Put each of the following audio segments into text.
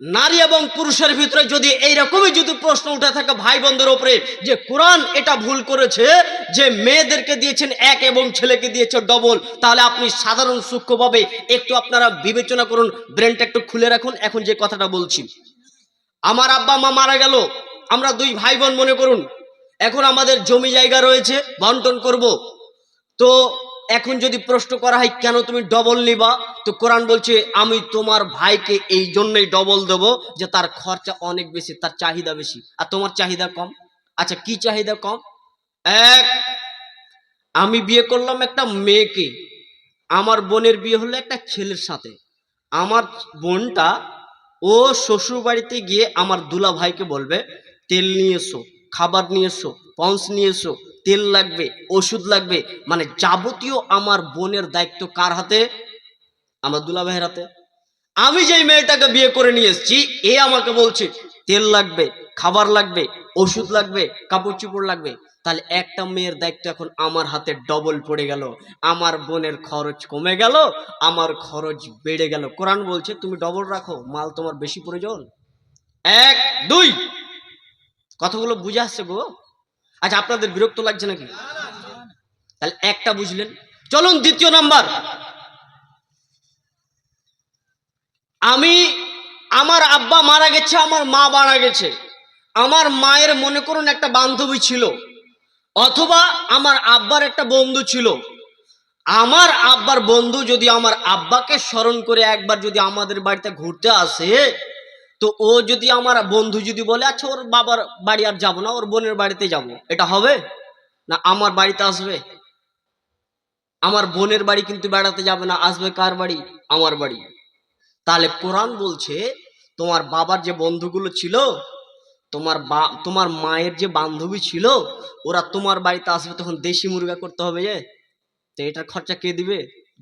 নারী এবং পুরুষের ভিতরে যদি এইরকমই যদি প্রশ্ন উঠে থাকে ভাই বোনদের ওপরে যে কোরআন এটা ভুল করেছে, যে মেয়েদেরকে দিয়েছেন এক এবং ছেলেকে দিয়েছে ডবল তাহলে আপনি সাধারণ সূক্ষ্মভাবে একটু আপনারা বিবেচনা করুন ব্রেনটা একটু খুলে রাখুন। এখন যে কথাটা বলছি, আমার আব্বা মা মারা গেল, আমরা দুই ভাই বোন মনে করুন, এখন আমাদের জমি জায়গা রয়েছে, বন্টন করব। তো এখন যদি প্রশ্ন করা হয়, কেন তুমি ডবল নিবা? তো কোরআন বলছে, আমি তোমার ভাইকে এই জন্যই ডবল দেব যে তার খরচা অনেক বেশি, তার চাহিদা বেশি। আর তোমার চাহিদা কম? আচ্ছা কি চাহিদা কম? এক, আমি বিয়ে করলাম একটা মেয়েকে। আমার বোনের বিয়ে হলো একটা ছেলের সাথে। আমার বোনটা, ও শ্বশুর বাড়িতে গিয়ে আমার দুলা ভাইকে বলবে, তেল নিয়ে এসো, খাবার নিয়ে এসো, পন্স নিয়ে এসো তেল লাগবে, ওষুধ লাগবে মানে যাবতীয় আমার বোনের দায়িত্ব কার হাতে? আমার দুলা ভাইয়ের হাতে। আমি যেই মেয়েটাকে বিয়ে করে নিয়ে এসেছি, এ আমাকে বলছে, তেল লাগবে, খাবার লাগবে, ওষুধ লাগবে কাপড় চোপড় লাগবে। তাহলে একটা মেয়ের দায়িত্ব এখন আমার হাতে ডবল পড়ে গেল। আমার বোনের খরচ কমে গেল, আমার খরচ বেড়ে গেল। কোরআন বলছে, তুমি ডবল রাখো, মাল তোমার বেশি প্রয়োজন। এক, দুই। কথাগুলো বুঝে আসছে গো? আচ্ছা আপনাদের বিরক্ত লাগছে নাকি? তাহলে একটা বুঝলেন। চলুন, দ্বিতীয় নাম্বার। আমি, আমার আব্বা মারা গেছে, আমার মা মারা গেছে। আমার মায়ের মনে করুন একটা বান্ধবী ছিল, অথবা আমার আব্বার একটা বন্ধু ছিল। আমার আব্বার বন্ধু যদি আমার আব্বাকে স্মরণ করে একবার যদি আমাদের বাড়িতে ঘুরতে আসে তো ও যদি আমার বন্ধু যদি বলে আচ্ছা ওর বাবার বাড়ি আর যাব না, ওর বোনের বাড়িতে যাব। এটা হবে? না আমার বাড়িতে আসবে? আমার বোনের বাড়ি কিন্তু বেড়াতে যাবে না, আসবে কার বাড়ি? আমার বাড়ি। তাহলে কোরআন বলছে, তোমার বাবার যে বন্ধুগুলো ছিল, তোমার বা, তোমার মায়ের যে বান্ধবী ছিল, ওরা তোমার বাড়িতে আসবে, তখন দেশি মুরগা করতে হবে যে? তো এটার খরচা কে দিবে?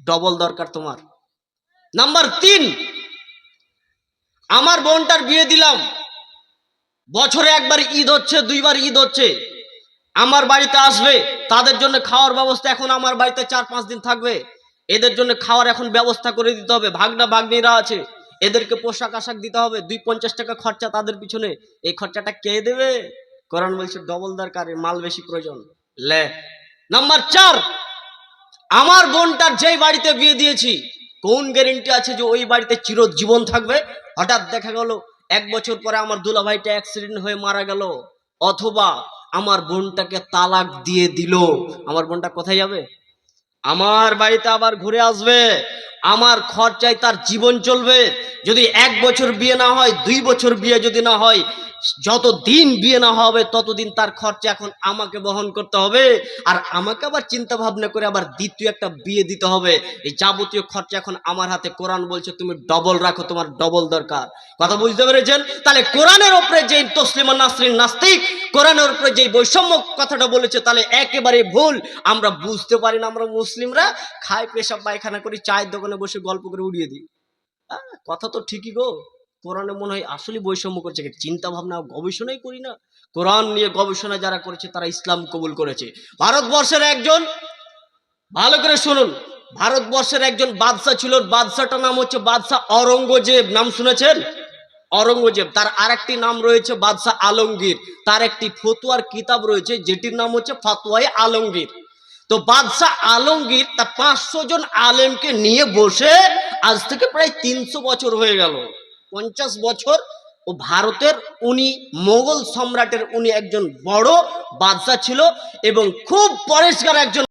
ডবল দরকার তোমার। নাম্বার তিন আমার বোনটার বিয়ে দিলাম। বছরে একবার ঈদ হচ্ছে, দুইবার ঈদ হচ্ছে। আমার বাড়িতে আসবে, তাদের জন্য খাওয়ার ব্যবস্থা এখন আমার বাড়িতে চার পাঁচ দিন থাকবে। এদের জন্য খাওয়ার এখন ব্যবস্থা করে দিতে হবে। ভাগনা ভাগ্নিরা আছে, এদেরকে পোশাক আশাক দিতে হবে। দুই পঞ্চাশ টাকা খরচা তাদের পিছনে। এই খরচাটা কে দেবে? কোরআন বলছে, ডবল দরকার মাল বেশি প্রয়োজন। লে। নাম্বার চার, আমার বোনটার যেই বাড়িতে বিয়ে দিয়েছি কোন গ্যারেন্টি আছে যে ওই বাড়িতে চিরজীবন থাকবে? হঠাৎ দেখা গেল, এক বছর পরে আমার দুলা ভাইটা অ্যাক্সিডেন্ট হয়ে মারা গেল। অথবা আমার বোনটাকে তালাক দিয়ে দিল। আমার বোনটা কোথায় যাবে? আমার বাড়িতে আবার ঘুরে আসবে। আমার খরচায় তার জীবন চলবে। যদি এক বছর বিয়ে না হয়, দুই বছর বিয়ে যদি না হয়, যত দিন বিয়ে না হবে, ততদিন তার খরচা এখন আমাকে বহন করতে হবে। আর আমাকে আবার চিন্তা ভাবনা করে আবার দ্বিতীয় একটা বিয়ে দিতে হবে। এই যাবতীয় খরচা এখন আমার হাতে। কোরআন বলছে, তুমি ডবল রাখো, তোমার ডবল দরকার। কথা বুঝতে পেরেছেন? তাহলে কোরআনের উপরে যে তসলিমা নাসরিন নাস্তিক, কোরআনের উপরে যে বৈষম্য কথাটা বলেছে, তাহলে একেবারে ভুল। আমরা বুঝতে পারি না, আমরা মুসলিমরা খাই পেশাব, পায়খানা করি, চায়ের দোকানে বসে গল্প করে উড়িয়ে দিই। আহ, কথা তো ঠিকই গো। কোরআনে মনে হয় আসলে বৈষম্য করছে। চিন্তা ভাবনা গবেষণাই করি না। কোরআন নিয়ে গবেষণা যারা করেছে তারা ইসলাম কবুল করেছে। ভারতবর্ষের একজন ভালো করে শুনুন ভারতবর্ষের একজন বাদশা ছিল। বাদশাটার নাম হচ্ছে বাদশাহ অরঙ্গজেব নাম শুনেছেন? অরঙ্গজেব তার আরেকটি নাম রয়েছে বাদশাহ আলমগীর। তার একটি ফতুয়ার কিতাব রয়েছে যেটির নাম হচ্ছে ফাতোয়াই আলমগীর। তো বাদশাহ আলমগীর তার পাঁচশো জন আলেমকে নিয়ে বসে আজ থেকে প্রায় তিনশো বছর হয়ে গেল। পঞ্চাশ বছর ও ভারতের উনি, মোগল সম্রাটের উনি একজন বড় বাদশাহ ছিল এবং খুব পরিষ্কার একজন